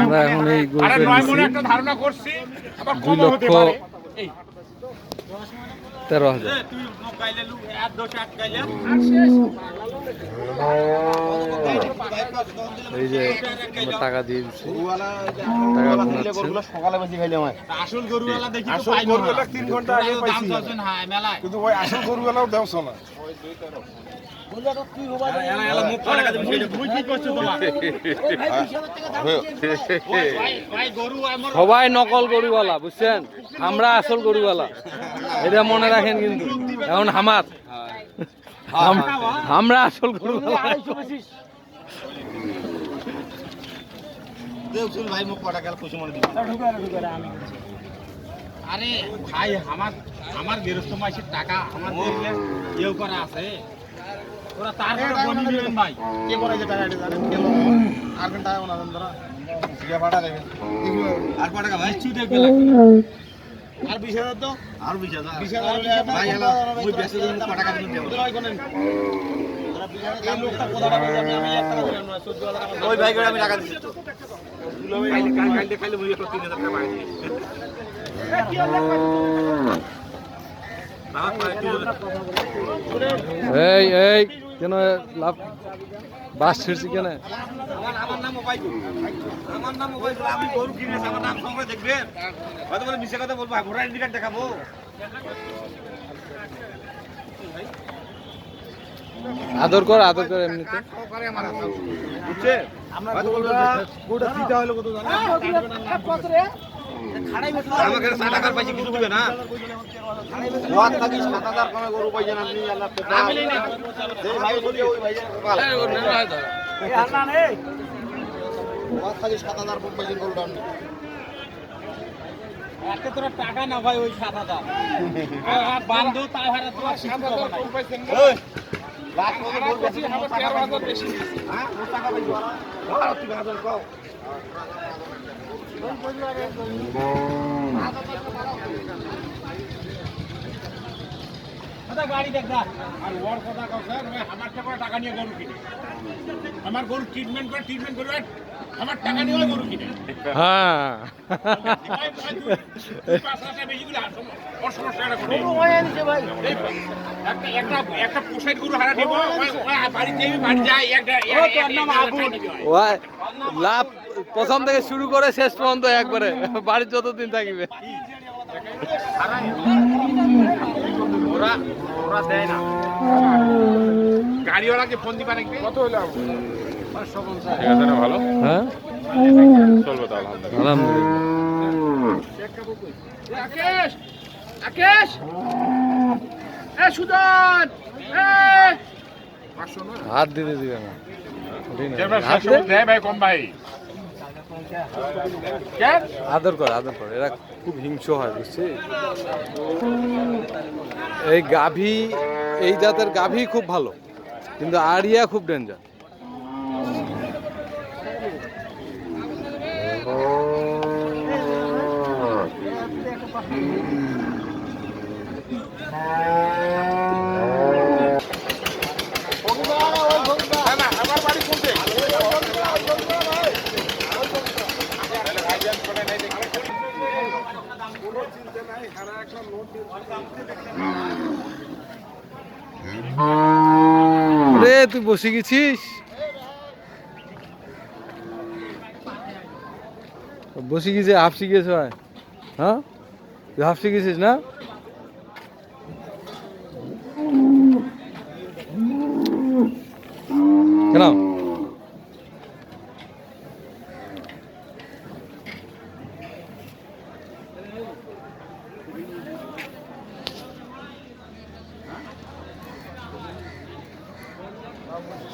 আমরা এখন এই গরুটা নয় মনে নিচ্ছি একটা ধারণা করছি আবার দুই লক্ষ তেরো হাজার। এই যে টাকা দিয়ে দিচ্ছি। টাকা গুনাচ্ছেন সকালে বেশি খাইলে আমার আসল গরুওয়ালা দেখি আসল গরুওয়ালা তিন ঘণ্টা আগে পাইছি। কিন্তু ওই আসল গরুগুলাও দেওছ না এমন সবাই নকল গরুওয়ালা বুঝছেন? আমরা আসল গরুওয়ালা। এটা মনে রাখেন কিন্তু। এখন হামার আমরা আসল গরুওয়ালা। ভাই মুখ কটা গেল খুশি মনে দিবা। আরে ভাই আমার আমার গৃহস্থ মাসের টাকা আমার ইয়েও করা আছে। ওরা তারপরে বনি নেবেন ভাই। কে করে যে টাকা জানেন কেন আর ঘণ্টা ওনা ধরা? সিগা দেবেন আর কটা টাকা ভাই কিছু দেখবে আর 20000 দাও আর 20000 20000 ভাই হলো ওই বেশি দিন কটা টাকা দিন দেব এই লোকটা কোথা টাকা আমি আমি 1 টাকা দিলাম না 14000 ওই ভাই করে আমি টাকা দিচ্ছি তো মুই 3000 টাকা পাই এই এই কেন লাভ? বাস ছিড়ছি কেন? আমার আমার নাম ওবাইদুল আমার নাম ওবাইদুল আমি গরু কিনেছি আমার নাম সঙ্গে দেখবেন হয়তো বলে মিশে কথা বলব আইডি কার্ড দেখাবো আদর কর আদর কর এমনিতে বুঝছে আমরা আমাকে ষাট টাকার পয়সা কিছু দিবে না? ওয়াত থাকি 7000 কমে গরু পাইছেন আপনি আল্লাহ আমি নেই ভাই বলি ওই ভাই ওয়াত থাকি 7000 কম পাইছেন গরুটা আপনি এত তোরা টাকা না ভাই ওই সাত হাজার। বান্ধব তাই হারা তোমার সাত হাজার কম পাইছেন লাখ কমে গরু বেশি আমার 13000 বেশি হ্যাঁ টাকা পাইছো আর তুই হাজার কও। কথা গাড়ি দেখ আর ওর কথা কও আমার টাকা টাকা নিয়ে গরু কিনে। আমার গরু ট্রিটমেন্ট করে ট্রিটমেন্ট করে আমার টাকা নিয়ে গরু কিনে। হ্যাঁ। লাভ প্রথম থেকে শুরু করে শেষ পর্যন্ত একবারে। বাড়ির যতদিন থাকিবে। গাড়িওয়ালাকে ফোন দিবা নাকি? কত হলো ভালো। হ্যাঁ? চলবে তো আলহামদুলিল্লাহ। হাত দিতে দিবে না। ভাই কম ভাই। আদর কর আদর কর। এরা খুব হিংস্র হয় বুঝছি এই গাভী, এই জাতের গাভী খুব ভালো, কিন্তু আরিয়া খুব ডেঞ্জার আমার বাড়ি কোনতে রে, তুই বসে গেছিস? বসে গেছে হাফসি গেছে ভাই হ্যাঁ তুই হাফসি গেছিস না? কেন? Mm-hmm.